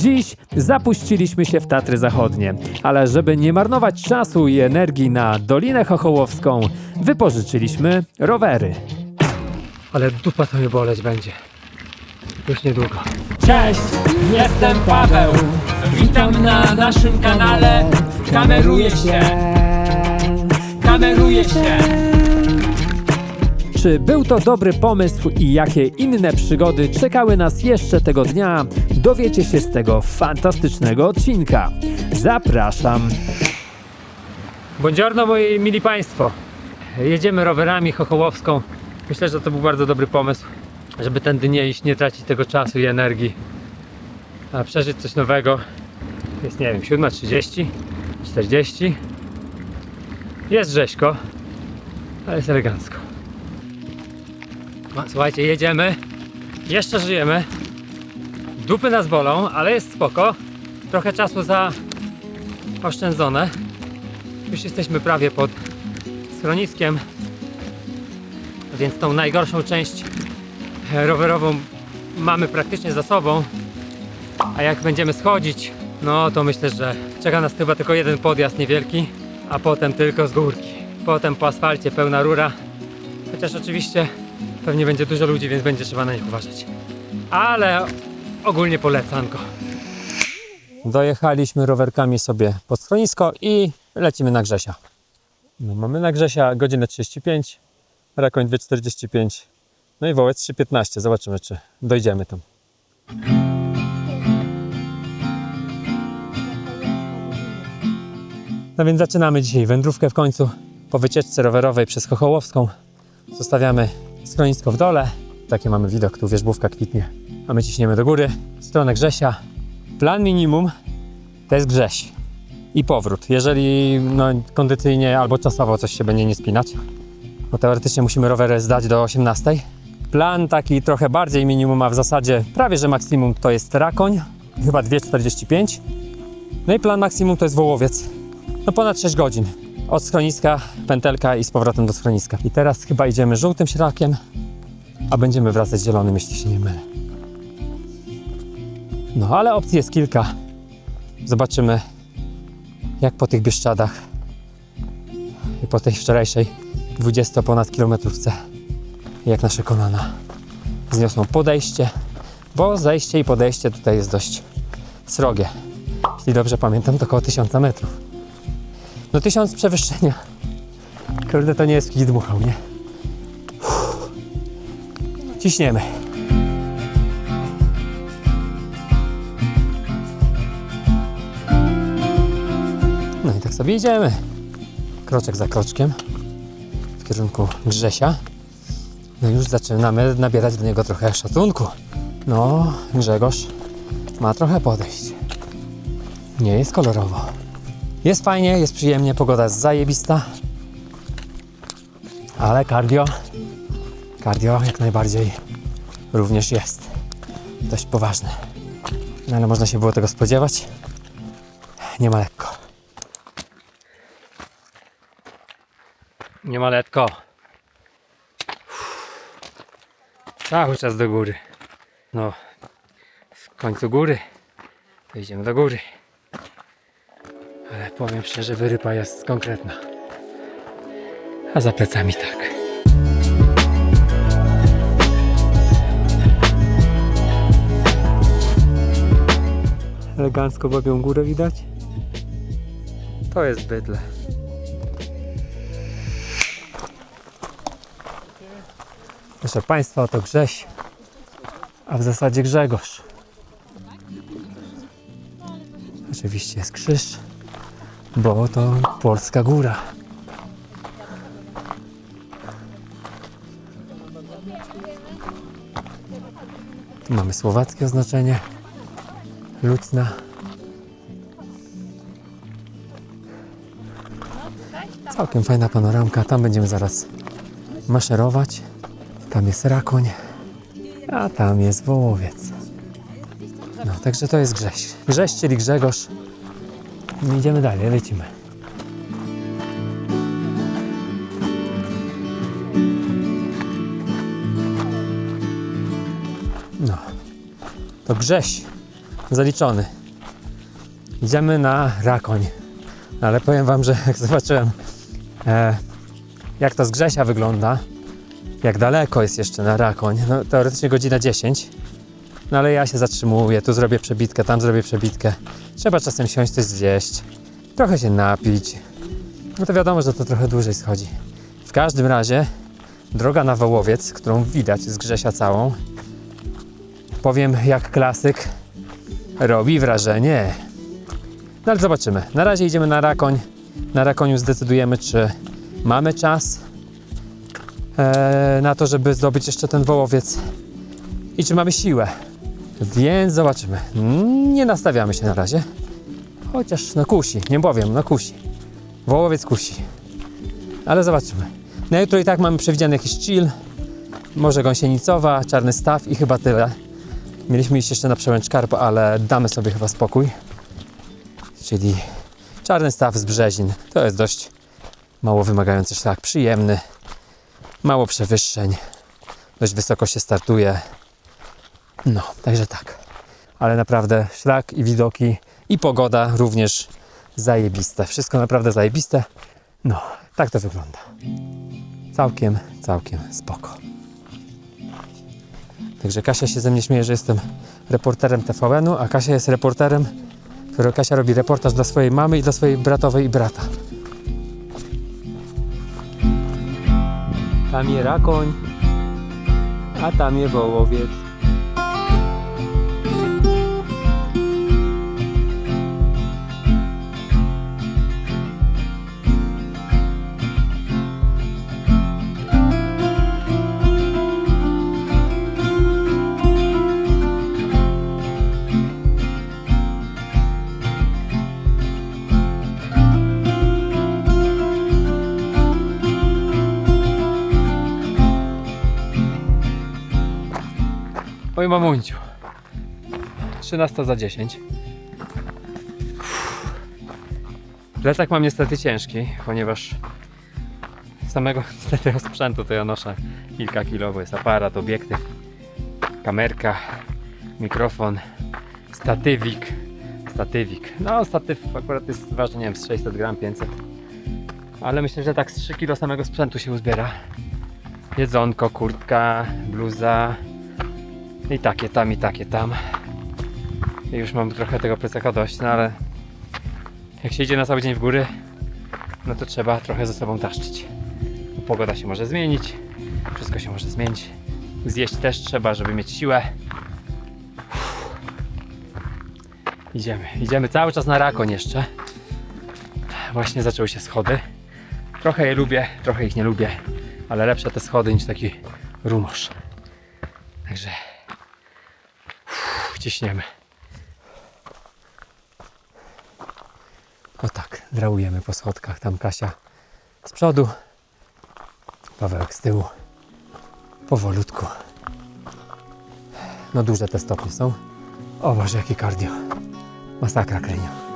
Dziś zapuściliśmy się w Tatry Zachodnie, ale żeby nie marnować czasu i energii na Dolinę Chochołowską, wypożyczyliśmy rowery. Ale dupa to mnie boleć będzie. Już niedługo. Cześć, jestem Paweł. Witam na naszym kanale. Kameruję się. Kameruję się. Czy był to dobry pomysł i jakie inne przygody czekały nas jeszcze tego dnia, dowiecie się z tego fantastycznego odcinka. Zapraszam. Buongiorno moi mili państwo. Jedziemy rowerami Chochołowską. Myślę, że to był bardzo dobry pomysł, żeby tędy nie iść, nie tracić tego czasu i energii, a przeżyć coś nowego. Jest, nie wiem, 7.30, 40. Jest rzeźko, ale jest elegancko. Słuchajcie, jedziemy. Jeszcze żyjemy. Dupy nas bolą, ale jest spoko. Trochę czasu za oszczędzone. Już jesteśmy prawie pod schroniskiem, więc tą najgorszą część rowerową mamy praktycznie za sobą. A jak będziemy schodzić, no to myślę, że czeka nas chyba tylko jeden podjazd niewielki, a potem tylko z górki. Potem po asfalcie pełna rura. Chociaż oczywiście pewnie będzie dużo ludzi, więc będzie trzeba na nich uważać. Ale ogólnie polecanko. Dojechaliśmy rowerkami sobie pod schronisko i lecimy na Grzesia. No, mamy na Grzesia godzinę 35, Rakoń 2,45, no i Wołec 3,15. Zobaczymy, czy dojdziemy tam. No więc zaczynamy dzisiaj wędrówkę w końcu po wycieczce rowerowej przez Chochołowską. Zostawiamy schronisko w dole. Taki mamy widok, tu wierzbówka kwitnie. A my ciśniemy do góry, w stronę Grzesia. Plan minimum to jest Grześ i powrót. Jeżeli no, kondycyjnie albo czasowo coś się będzie nie spinać, bo teoretycznie musimy rowery zdać do 18. Plan taki trochę bardziej minimum, a w zasadzie prawie że maksimum to jest Rakoń, chyba 2,45. No i plan maksimum to jest Wołowiec. No ponad 6 godzin. Od schroniska, pętelka i z powrotem do schroniska. I teraz chyba idziemy żółtym środkiem, a będziemy wracać zielonym, jeśli się nie mylę. No ale opcji jest kilka. Zobaczymy, jak po tych Bieszczadach i po tej wczorajszej 20 ponad kilometrówce, jak nasze kolana zniosą podejście, bo zejście i podejście tutaj jest dość srogie. Jeśli dobrze pamiętam, to około 1000 metrów. No 1000 przewyższenia. Kurde, to nie jest kij dmuchał, nie? Uff. Ciśniemy. Sobie idziemy. Kroczek za kroczkiem w kierunku Grzesia. No już zaczynamy nabierać do niego trochę szacunku. No, Grzegorz ma trochę podejść. Nie jest kolorowo. Jest fajnie, jest przyjemnie, pogoda jest zajebista. Ale cardio, cardio jak najbardziej również jest. Dość poważne. No ale można się było tego spodziewać. Nie ma lekko. Nie ma letko. Cały czas do góry. No, w końcu góry. To idziemy do góry. Ale powiem szczerze, wyrypa jest konkretna. A za plecami tak. Elegancko bawią górę widać? To jest bydle. Proszę Państwa, oto Grześ, a w zasadzie Grzegorz. Oczywiście jest krzyż, bo to polska góra. Tu mamy słowackie oznaczenie. Lucna. Całkiem fajna panoramka. Tam będziemy zaraz maszerować. Tam jest Rakoń, a tam jest Wołowiec. No, także to jest Grześ. Grześ, czyli Grzegorz. I Idziemy dalej, lecimy. No, to Grześ zaliczony. Idziemy na Rakoń. No, ale powiem Wam, że jak zobaczyłem, e, jak to z Grzesia wygląda, jak daleko jest jeszcze na Rakoń, no teoretycznie godzina 10, no ale ja się zatrzymuję, tu zrobię przebitkę, tam zrobię przebitkę. Trzeba czasem siąść, coś zjeść, trochę się napić. No to wiadomo, że to trochę dłużej schodzi. W każdym razie droga na Wołowiec, którą widać z Grzesia całą, powiem jak klasyk, robi wrażenie. No ale zobaczymy. Na razie idziemy na Rakoń. Na Rakoniu zdecydujemy, czy mamy czas na to, żeby zdobyć jeszcze ten wołowiec i czy mamy siłę. Więc zobaczymy. Nie nastawiamy się na razie. Chociaż no kusi, nie powiem, no kusi. Wołowiec kusi. Ale zobaczymy. Na jutro i tak mamy przewidziany jakiś chill. Może gąsienicowa, czarny staw i chyba tyle. Mieliśmy iść jeszcze na przełęcz Karp, ale damy sobie chyba spokój. Czyli czarny staw z Brzezin. To jest dość mało wymagający szlak, przyjemny, mało przewyższeń, dość wysoko się startuje. No, także tak. Ale naprawdę szlak i widoki i pogoda również zajebiste. Wszystko naprawdę zajebiste. No, tak to wygląda. Całkiem, całkiem spoko. Także Kasia się ze mnie śmieje, że jestem reporterem TVN-u, a Kasia jest reporterem, który Kasia robi reportaż dla swojej mamy i dla swojej bratowej i brata. Tam je rakoń, a tam je wołowiec. Oj mamunciu. 13 za 10. Plecak mam niestety ciężki, ponieważ samego niestety sprzętu to ja noszę kilka kilo, bo jest aparat, obiektyw, kamerka, mikrofon, statywik, statywik. No statyw akurat jest ważny, nie wiem, z 600 gram, 500. Ale myślę, że tak z 3 kilo samego sprzętu się uzbiera. Jedzonko, kurtka, bluza, i takie tam, i takie tam. I już mam trochę tego plecaka dość, no ale jak się idzie na cały dzień w góry, no to trzeba trochę ze sobą taszczyć. Pogoda się może zmienić, wszystko się może zmienić. Zjeść też trzeba, żeby mieć siłę. Uff. Idziemy, idziemy cały czas na Rakoń jeszcze. Właśnie zaczęły się schody. Trochę je lubię, trochę ich nie lubię, ale lepsze te schody niż taki rumosz. Także ciśniemy. O tak, drałujemy po schodkach. Tam Kasia z przodu, Pawełek z tyłu. Powolutku. No duże te stopnie są. O Boże, jakie cardio. Masakra klinią.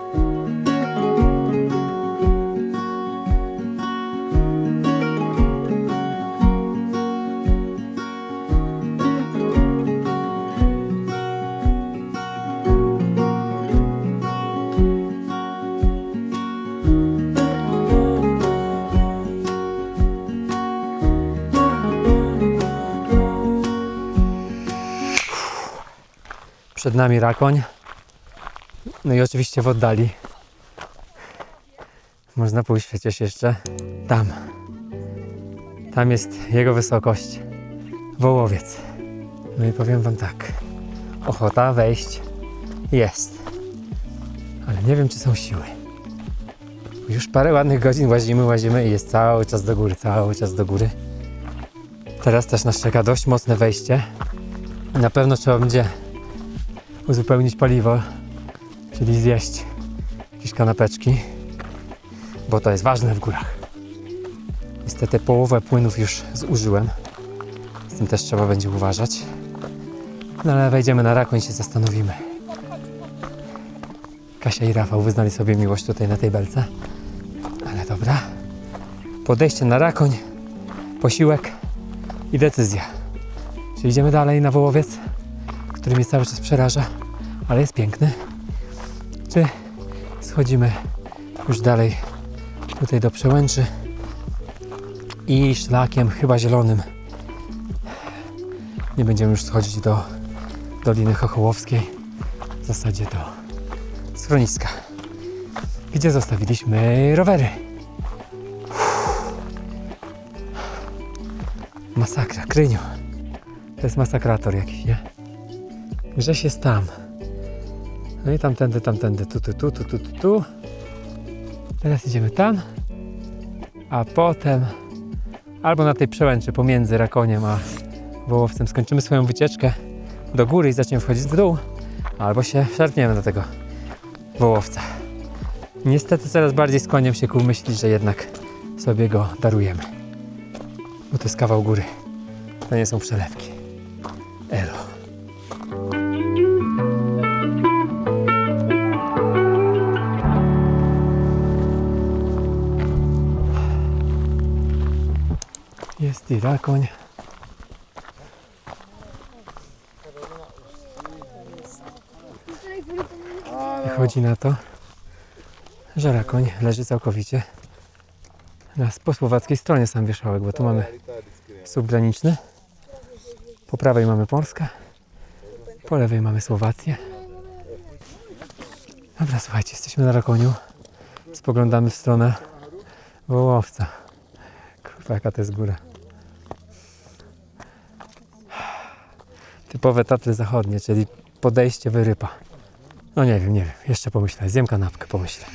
Przed nami Rakoń. No i oczywiście w oddali. Można pójść przecież jeszcze tam. Tam jest jego wysokość. Wołowiec. No i powiem wam tak. Ochota wejść jest. Ale nie wiem, czy są siły. Już parę ładnych godzin łazimy, łazimy i jest cały czas do góry, cały czas do góry. Teraz też nas czeka dość mocne wejście. Na pewno trzeba będzie uzupełnić paliwo, czyli zjeść jakieś kanapeczki, bo to jest ważne w górach. Niestety połowę płynów już zużyłem, z tym też trzeba będzie uważać. No ale wejdziemy na Rakoń i się zastanowimy. Kasia i Rafał wyznali sobie miłość tutaj na tej belce. Ale dobra. Podejście na Rakoń, posiłek i decyzja. Czy idziemy dalej na Wołowiec? Który mnie cały czas przeraża, ale jest piękny. Czy schodzimy już dalej tutaj do przełęczy i szlakiem chyba zielonym nie będziemy już schodzić do Doliny Chochołowskiej, w zasadzie do schroniska, gdzie zostawiliśmy rowery. Masakra, Kryniu. To jest masakrator jakiś, nie? Grześ jest tam. No i tamtędy, tamtędy, tu, tu, tu, tu, tu, tu, tu. Teraz idziemy tam, a potem albo na tej przełęczy pomiędzy Rakoniem a Wołowcem skończymy swoją wycieczkę do góry i zaczniemy wchodzić w dół, albo się szarpniemy do tego Wołowca. Niestety coraz bardziej skłaniam się ku myśli, że jednak sobie go darujemy. Bo to jest kawał góry. To nie są przelewki. Jest i rakoń. Wychodzi na to, że rakoń leży całkowicie na po słowackiej stronie sam wierzchołek, bo tu mamy subgraniczny. Po prawej mamy Polskę, po lewej mamy Słowację. Dobra, słuchajcie, jesteśmy na Rakoniu. Spoglądamy w stronę Wołowca. Kurwa, jaka to jest góra. Typowe Tatry Zachodnie, czyli podejście wyrypa. No nie wiem, nie wiem. Jeszcze pomyślę. Zjem kanapkę, pomyślę.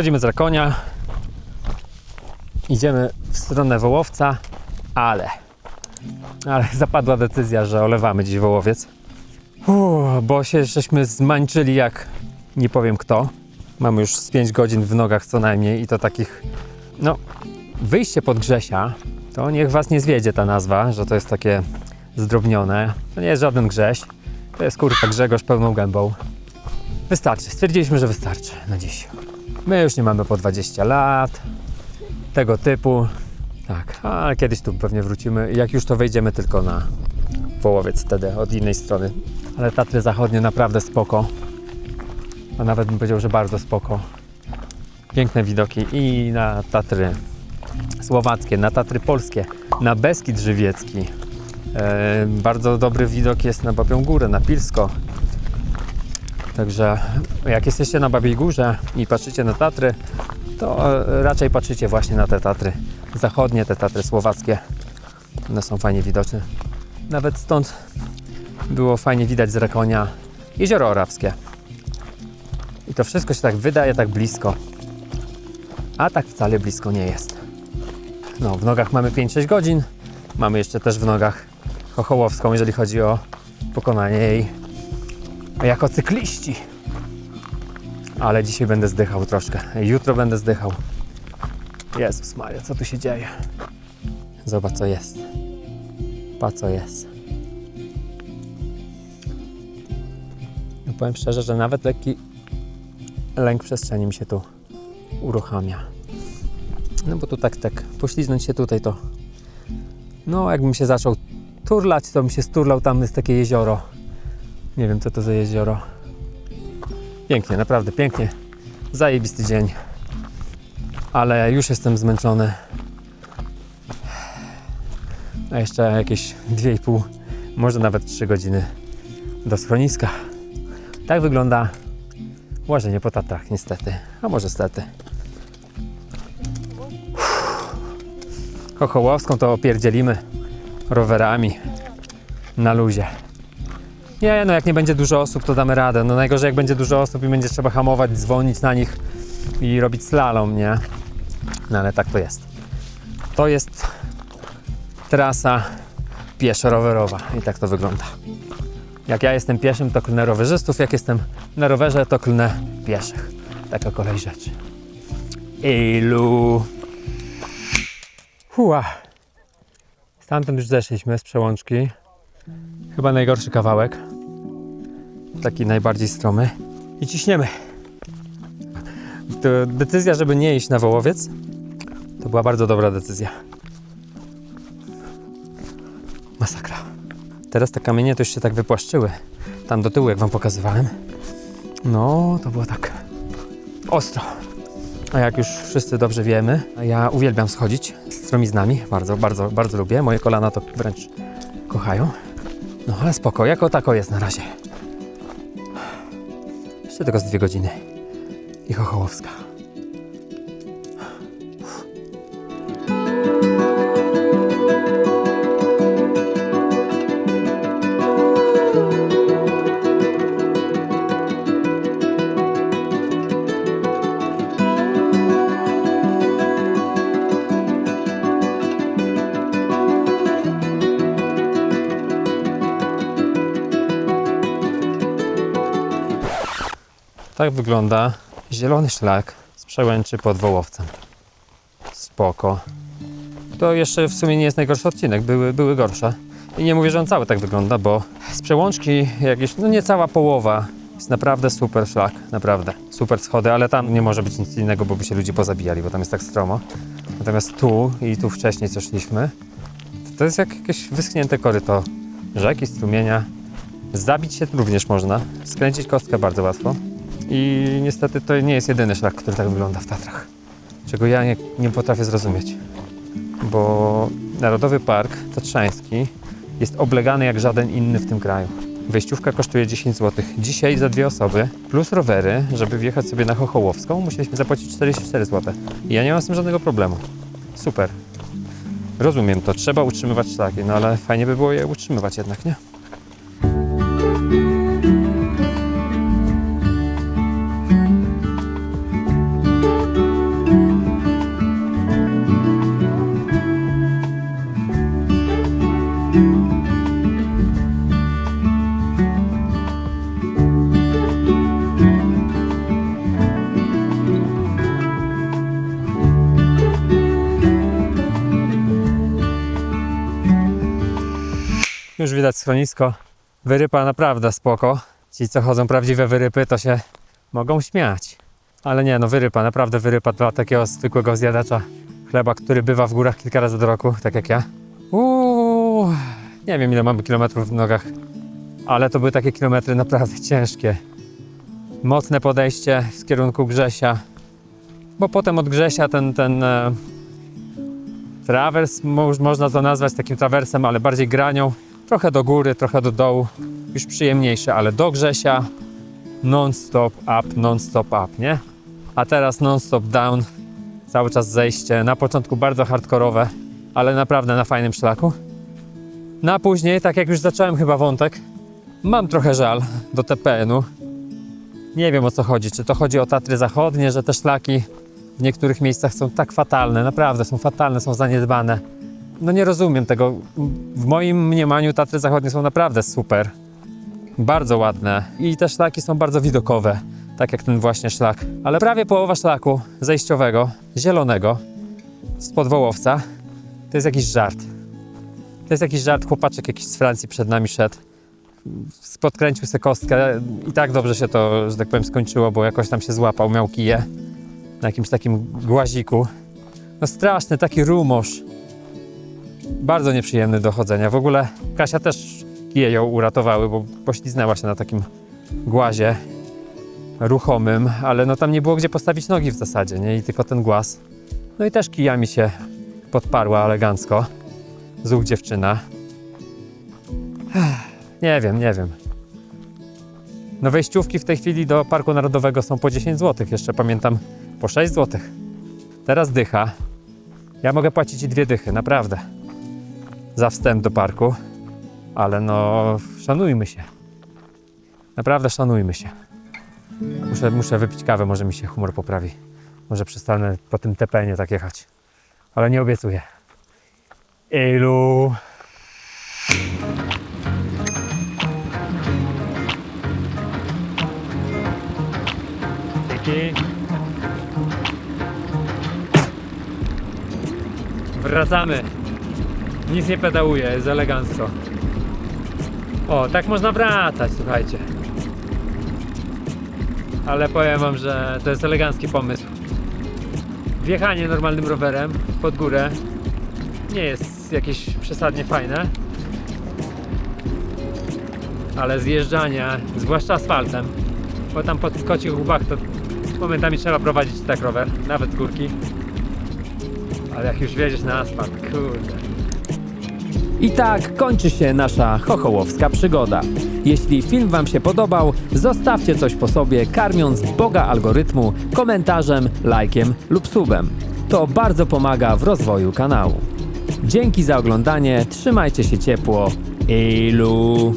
Schodzimy z Rakonia. Idziemy w stronę Wołowca, ale... Ale zapadła decyzja, że olewamy dziś Wołowiec. Bo się żeśmy zmańczyli jak nie powiem kto. Mamy już z 5 godzin w nogach co najmniej i to takich... No, wyjście pod Grzesia, to niech was nie zwiedzie ta nazwa, że to jest takie zdrobnione. To nie jest żaden Grześ. To jest kurwa Grzegorz pełną gębą. Wystarczy. Stwierdziliśmy, że wystarczy na dziś. My już nie mamy po 20 lat, tego typu. Tak, ale kiedyś tu pewnie wrócimy. Jak już to wejdziemy tylko na Wołowiec wtedy, od innej strony. Ale Tatry Zachodnie naprawdę spoko. A nawet bym powiedział, że bardzo spoko. Piękne widoki i na Tatry Słowackie, na Tatry Polskie, na Beskid Żywiecki. E, bardzo dobry widok jest na Babią Górę, na Pilsko. Także jak jesteście na Babiej Górze i patrzycie na Tatry, to e, raczej patrzycie właśnie na te Tatry zachodnie, te Tatry słowackie. One są fajnie widoczne. Nawet stąd było fajnie widać z Rakonia jezioro Orawskie. I to wszystko się tak wydaje tak blisko. A tak wcale blisko nie jest. No, w nogach mamy 5-6 godzin. Mamy jeszcze też w nogach Chochołowską, jeżeli chodzi o pokonanie jej jako cykliści. Ale dzisiaj będę zdychał troszkę. Jutro będę zdychał. Jezus Maria, co tu się dzieje? Zobacz co jest. Pa co jest. No powiem szczerze, że nawet lekki lęk przestrzeni mi się tu uruchamia. No bo tu tak, tak, pośliznąć się tutaj to... No jakbym się zaczął turlać, to bym się sturlał, tam jest takie jezioro. Nie wiem co to za jezioro. Pięknie, naprawdę pięknie. Zajebisty dzień. Ale już jestem zmęczony. A jeszcze jakieś 2,5, może nawet 3 godziny do schroniska. Tak wygląda łażenie po Tatrach, niestety. A może stety. Chochołowską to opierdzielimy rowerami na luzie. Nie, no jak nie będzie dużo osób, to damy radę. No najgorzej jak będzie dużo osób i będzie trzeba hamować, dzwonić na nich i robić slalom, nie? No ale tak to jest. To jest trasa pieszo-rowerowa i tak to wygląda. Jak ja jestem pieszym, to klnę rowerzystów, jak jestem na rowerze, to klnę pieszych. Taka kolej rzeczy. Ilu. Hua. Stamtąd już zeszliśmy z przełączki. Chyba najgorszy kawałek. Taki najbardziej stromy. I ciśniemy. To decyzja, żeby nie iść na wołowiec, to była bardzo dobra decyzja. Masakra. Teraz te kamienie to już się tak wypłaszczyły. Tam do tyłu, jak wam pokazywałem. No, to było tak ostro. A jak już wszyscy dobrze wiemy, ja uwielbiam schodzić stromiznami. Bardzo, bardzo, bardzo lubię. Moje kolana to wręcz kochają. No ale spoko, jako tako jest na razie. Jeszcze tylko z dwie godziny. I Chochołowska. Tak wygląda zielony szlak z przełęczy pod Wołowcem. Spoko. To jeszcze w sumie nie jest najgorszy odcinek, były, były gorsze. I nie mówię, że on cały tak wygląda, bo z przełączki jakieś, no niecała połowa jest naprawdę super szlak, naprawdę. Super schody, ale tam nie może być nic innego, bo by się ludzie pozabijali, bo tam jest tak stromo. Natomiast tu i tu wcześniej co szliśmy, to, to jest jak jakieś wyschnięte koryto rzeki, strumienia. Zabić się również można, skręcić kostkę bardzo łatwo. I niestety to nie jest jedyny szlak, który tak wygląda w Tatrach. Czego ja nie, nie potrafię zrozumieć. Bo Narodowy Park Tatrzański jest oblegany jak żaden inny w tym kraju. Wejściówka kosztuje 10 zł. Dzisiaj za dwie osoby, plus rowery, żeby wjechać sobie na Chochołowską, musieliśmy zapłacić 44 zł. I ja nie mam z tym żadnego problemu. Super. Rozumiem to, trzeba utrzymywać szlaki, no ale fajnie by było je utrzymywać jednak, nie? Już widać schronisko. Wyrypa naprawdę spoko. Ci, co chodzą prawdziwe wyrypy, to się mogą śmiać. Ale nie, no wyrypa, naprawdę wyrypa dla takiego zwykłego zjadacza chleba, który bywa w górach kilka razy do roku, tak jak ja. Uuu, nie wiem ile mamy kilometrów w nogach, ale to były takie kilometry naprawdę ciężkie. Mocne podejście w kierunku Grzesia, bo potem od Grzesia ten, ten e, trawers, mo- można to nazwać takim trawersem, ale bardziej granią, trochę do góry, trochę do dołu, już przyjemniejsze, ale do Grzesia non-stop up, non-stop up, nie? A teraz non-stop down, cały czas zejście, na początku bardzo hardkorowe, ale naprawdę na fajnym szlaku. No a później, tak jak już zacząłem chyba wątek, mam trochę żal do TPN-u. Nie wiem o co chodzi, czy to chodzi o Tatry Zachodnie, że te szlaki w niektórych miejscach są tak fatalne, naprawdę są fatalne, są zaniedbane. No nie rozumiem tego. W moim mniemaniu Tatry Zachodnie są naprawdę super. Bardzo ładne i te szlaki są bardzo widokowe, tak jak ten właśnie szlak. Ale prawie połowa szlaku zejściowego, zielonego, spod Wołowca, to jest jakiś żart. To jest jakiś żart, chłopaczek jakiś z Francji przed nami szedł. Podkręcił sobie kostkę i tak dobrze się to, że tak powiem, skończyło, bo jakoś tam się złapał, miał kije na jakimś takim głaziku. No straszny, taki rumosz. Bardzo nieprzyjemny do chodzenia. W ogóle Kasia też kije ją uratowały, bo pośliznęła się na takim głazie ruchomym, ale no tam nie było gdzie postawić nogi w zasadzie, nie? I tylko ten głaz. No i też kijami się podparła elegancko. Zuch dziewczyna. Nie wiem, nie wiem. No wejściówki w tej chwili do Parku Narodowego są po 10 zł. Jeszcze pamiętam po 6 zł. Teraz dycha. Ja mogę płacić i dwie dychy, naprawdę. Za wstęp do parku. Ale no, szanujmy się. Naprawdę szanujmy się. Muszę, muszę wypić kawę, może mi się humor poprawi. Może przestanę po tym tepenie tak jechać. Ale nie obiecuję. Ilu. Dzięki. Wracamy. Nic nie pedałuję, jest elegancko. O, tak można wracać, słuchajcie. Ale powiem wam, że to jest elegancki pomysł. Wjechanie normalnym rowerem pod górę nie jest jakieś przesadnie fajne. Ale zjeżdżanie, zwłaszcza asfaltem, bo tam pod kocich łbach to momentami trzeba prowadzić tak rower, nawet górki. Ale jak już wjedziesz na asfalt, kurde. I tak kończy się nasza chochołowska przygoda. Jeśli film Wam się podobał, zostawcie coś po sobie, karmiąc Boga algorytmu komentarzem, lajkiem lub subem. To bardzo pomaga w rozwoju kanału. Dzięki za oglądanie, trzymajcie się ciepło. Ilu.